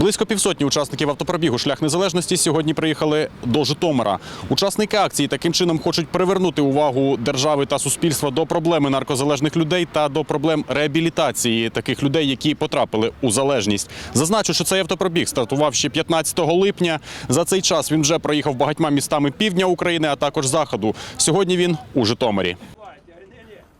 Близько півсотні учасників автопробігу шлях незалежності сьогодні приїхали до Житомира. Учасники акції таким чином хочуть привернути увагу держави та суспільства до проблеми наркозалежних людей та до проблем реабілітації таких людей, які потрапили у залежність. Зазначу, що цей автопробіг стартував ще 15 липня. За цей час він вже проїхав багатьма містами півдня України, а також заходу. Сьогодні він у Житомирі.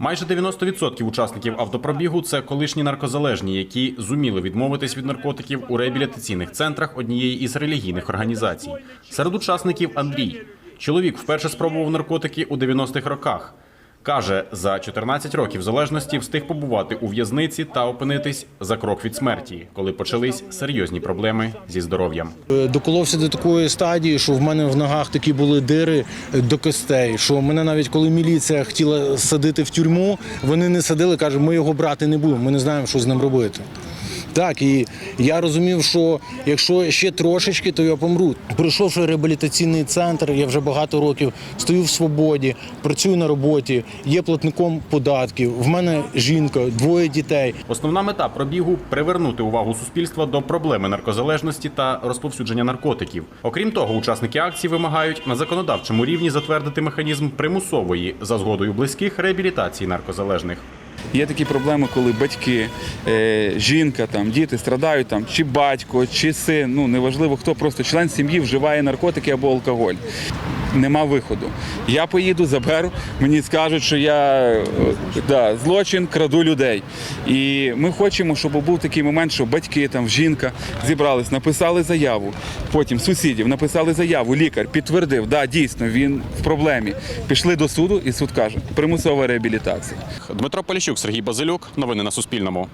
Майже 90% учасників автопробігу це колишні наркозалежні, які зуміли відмовитись від наркотиків у реабілітаційних центрах однієї із релігійних організацій. Серед учасників Андрій. Чоловік вперше спробував наркотики у 90-х роках. Каже, за 14 років залежності встиг побувати у в'язниці та опинитись за крок від смерті, коли почались серйозні проблеми зі здоров'ям. Доколовся до такої стадії, що в мене в ногах такі були дири до костей. Що мене навіть коли міліція хотіла садити в тюрму, вони не садили, каже, ми його брати не будемо, ми не знаємо, що з ним робити. Так, і я розумів, що якщо ще трошечки, то я помру. Пройшовши реабілітаційний центр, я вже багато років стою в свободі, працюю на роботі, є платником податків. В мене жінка, двоє дітей. Основна мета пробігу привернути увагу суспільства до проблеми наркозалежності та розповсюдження наркотиків. Окрім того, учасники акції вимагають на законодавчому рівні затвердити механізм примусової за згодою близьких реабілітації наркозалежних. Є такі проблеми, коли батьки, е, жінка, там, діти страдають, там, чи батько, чи син, ну неважливо хто, просто член сім'ї вживає наркотики або алкоголь. Нема виходу. Я поїду, заберу, мені скажуть, що я е, да, злочин, краду людей. І ми хочемо, щоб був такий момент, що батьки, там, жінка зібрались, написали заяву. Потім сусідів написали заяву, лікар підтвердив, да, дійсно, він в проблемі. Пішли до суду, і суд каже, примусова реабілітація. Дмитро Поліщук, Сергій Базилюк. Новини на Суспільному.